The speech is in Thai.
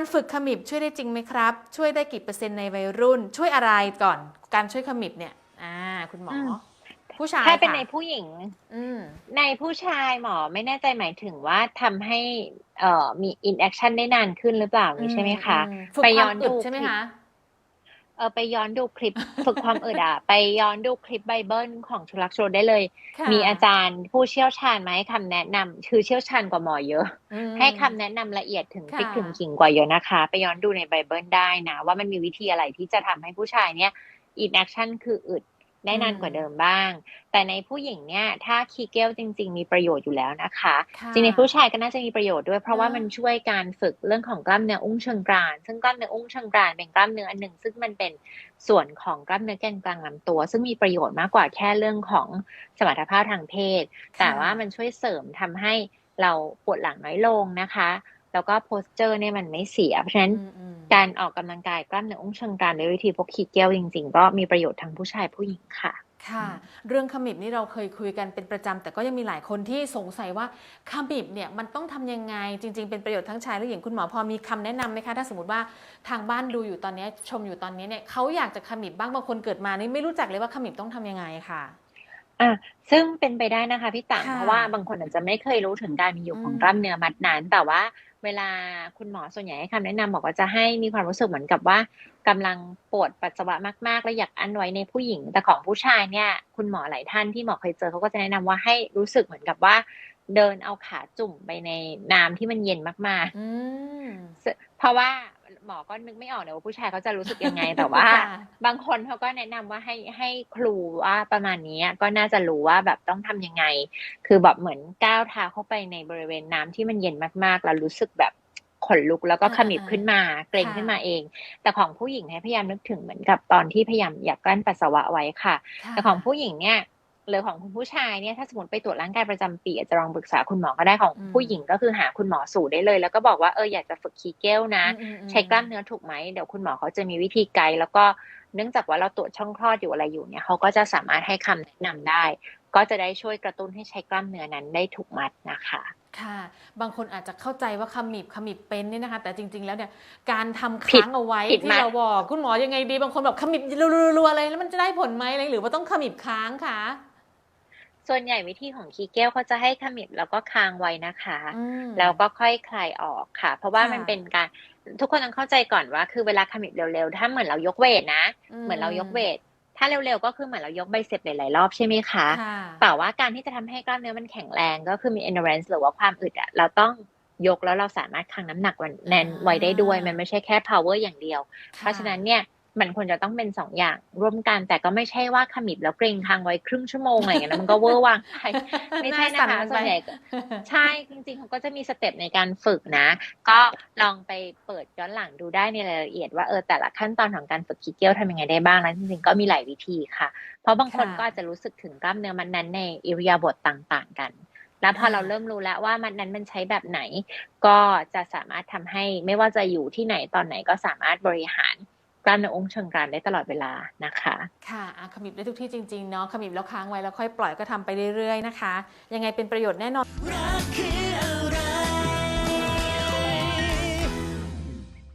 การฝึกขมิบช่วยได้จริงไหมครับ ช่วยได้กี่เปอร์เซ็นต์ในวัยรุ่น ช่วยอะไรก่อน การช่วยขมิบเนี่ย อ่า คุณหมออืมผู้ชายถ้าเป็นค่ะในผู้หญิง อืมในผู้ชายหมอไม่แน่ใจหมายถึงว่าทำให้เอ่อมีอินแอคชั่นได้นานขึ้นหรือเปล่านี่ใช่ไหมคะอืมฝึกไปคย้วาอมนอึดูดใช่ไหมคลิปคะ เออไปย้อนดูคลิปฝึกความอึดอะ ไปย้อนดูคลิปไบเบิลของชุลักโชได้เลยค่ะมีอาจารย์ผู้เชี่ยวชาญมาให้คำแนะนำคือเชี่ยวชาญกว่าหมอเยอะอืมให้คำแนะนำละเอียดถึงค่ะพริกถึงขิงกว่าเยอะนะคะ ไปย้อนดูในไบเบิลได้นะ ว่ามันมีวิธีอะไรที่จะทำให้ผู้ชายเนี่ยอินแอคชั่นคืออึด ได้นานกว่าเดิมบ้าง แต่ในผู้หญิงเนี่ย ถ้าคีเกลจริง ๆ มีประโยชน์อยู่แล้วนะคะค่ะจริงในผู้ชายก็น่าจะมีประโยชน์ด้วยเพราะว่าอ่ามัมันช่วยการฝึกเรื่องของกล้ามเนื้ออุ้งเชิงกราน ซึ่งกล้ามเนื้ออุ้งเชิงกรานเป็นกล้ามเนื้ออันหนึ่ง ซึ่งมันเป็นส่วนของกล้ามเนื้อแกนกลางลำตัว ซึ่งมีประโยชน์มากกว่าแค่เรื่องของสมรรถภาพทางเพศ แต่ว่ามันช่วยเสริมทำให้เราปวดหลังน้อยลงนะคะ แล้วก็โพสเจอร์เนี่ยมันไม่เสีย เพราะฉะนั้นอืมอืม การออกกำลังกายกล้ามเนื้ออุ้งเชิงกรานด้วยวิธีพกคีเกลจริง ๆ ก็มีประโยชน์ทั้งผู้ชายผู้หญิงค่ะค่ะ เรื่องขมิบนี่เราเคยคุยกันเป็นประจำแต่ก็ยังมีหลายคนที่สงสัยว่าขมิบเนี่ยมันต้องทำยังไงจริง ๆ เป็นประโยชน์ทั้งชายและหญิงคุณหมอพอมีคำแนะนำไหมคะ ถ้าสมมติว่าทางบ้านดูอยู่ตอนนี้ชมอยู่ตอนนี้เนี่ยเขาอยากจะขมิบบ้างบางคนเกิดมานี่ไม่รู้จักเลยว่าขมิบต้องทำยังไงค่ะ อะซึ่งเป็นไปได้นะคะพี่ต่าง ค่ะเพราะว่าบางคนอาจจะไม่เคยรู้ถึงการมีอยู่ของอืมกล้ามเนื้อมัดนั้น แต่ว่าเวลาคุณหมอส่วนใหญ่ให้คำแนะนำบอกว่าจะให้มีความรู้สึกเหมือนกับว่ากำลังปวดปัสสาวะมาก ๆ และอยากอั้นไว้ในผู้หญิง แต่ของผู้ชายเนี่ย คุณหมอหลายท่านที่หมอเคยเจอเขาก็จะแนะนำว่าให้รู้สึกเหมือนกับว่า เดินเอาขาจุ่มไปในน้ำที่มันเย็นมากๆอืมซึ่งเพราะว่า หมอก็นึกไม่ออกเลยว่าผู้ชายเขาจะรู้สึกยังไง แต่ว่าค่ะบางคนเขาก็แนะนำว่าให้ให้ครูว่าประมาณนี้ก็น่าจะรู้ว่าแบบต้องทำยังไง คือแบบเหมือนก้าวเท้าเข้าไปในบริเวณน้ำที่มันเย็นมากๆ แล้วรู้สึกแบบขนลุกแล้วก็อ่าขมิบขึ้นมาเกรงค่ะขึ้นมาเอง แต่ของผู้หญิงให้พยายามนึกถึงเหมือนกับตอนที่พยายามอยากกลั้นปัสสาวะไว้ค่ะค่ะแต่ของผู้หญิงเนี่ย หรือของคุณผู้ชายเนี่ยถ้าสมมติไปตรวจร่างกายประจำปีอาจจะลองปรึกษาคุณหมอก็ได้ของอืมผู้หญิงก็คือหาคุณหมอสู่ได้เลย แล้วก็บอกว่าเอออยากจะฝึกคีเกลนะอืมอืมใช้กล้ามเนื้อถูกไหมเดี๋ยวคุณหมอเขาจะมีวิธีไกด์แล้วก็เนื่องจากว่าเราตรวจช่องคลอดอยู่อะไรอยู่เนี่ยเขาก็จะสามารถให้คำแนะนำได้ ก็จะได้ช่วยกระตุ้นให้ใช้กล้ามเนื้อนั้นได้ถูกมัดนะคะค่ะ บางคนอาจจะเข้าใจว่าขมิบขมิบเป็นเนี่ยนะคะ แต่จริง ๆ แล้วเนี่ยการทำผิดค้างเอาไว้ผิดที่มากเราบอกคุณหมอยังไงดี บางคนแบบขมิบรัวๆๆเลยแล้วมันจะได้ผลไหมอะไรหรือว่าต้องขมิบค้างคะ ส่วนใหญ่วิธีของคีเกลเขาจะให้ขมิบแล้วก็ค้างไว้นะคะอืมแล้วก็ค่อยคลายออกค่ะ เพราะว่าค่ะมันเป็นการทุกคนต้องเข้าใจก่อนว่า คือเวลาขมิบเร็วๆ ถ้าเหมือนเรายกเวทนะ เหมือนเรายกเวท ถ้าเร็วๆ ก็คือเหมือนเรายกไบเซ็ปหลายๆรอบใช่ไหมคะค่ะแต่ว่าการที่จะทำให้กล้ามเนื้อมันแข็งแรงก็คือมี endurance หรือว่าความอึดอะเราต้องยกแล้วเราสามารถค้างน้ำหนักมันแน่นไว้ได้ด้วย มันไม่ใช่แค่ power อย่างเดียว เพราะฉะนั้นเนี่ย มันควรจะต้องเป็นสองอย่างร่วมกันแต่ก็ไม่ใช่ว่าขมิบแล้วเกรงค้างไว้ครึ่งชั่วโมงอะไรอย่างเงี้ยนะมันก็เวอร์วังไปไม่ใช่หาสั่นะคะกัส่วนไปใหญ่ก็ใช่จริงๆเขาก็จะมีสเต็ปในการฝึกนะ ก็ลองไปเปิดย้อนหลังดูได้ในรายละเอียดว่าเออแต่ละขั้นตอนของการฝึกคิเกียวทำยังไงได้บ้างแล้วจริงๆก็มีหลายวิธีค่ะ เพราะบางคนค่ะก็อาจจะรู้สึกถึงกล้ามเนื้อมันนั้นในอิริยาบถต่างๆ กันแล้วพอค่ะเราเริ่มรู้แล้วว่ามันนั้นมันใช้แบบไหน ก็จะสามารถทำให้ไม่ว่าจะอยู่ที่ไหนตอนไหนก็สามารถบริหาร กล้ามเนื้อองค์เชิงการได้ตลอดเวลานะคะ ค่ะขมิบได้ทุกที่จริงๆเนาะขมิบแล้วค้างไว้แล้วค่อยปล่อยก็ทำไปเรื่อยๆนะคะ ยังไงเป็นประโยชน์แน่นอน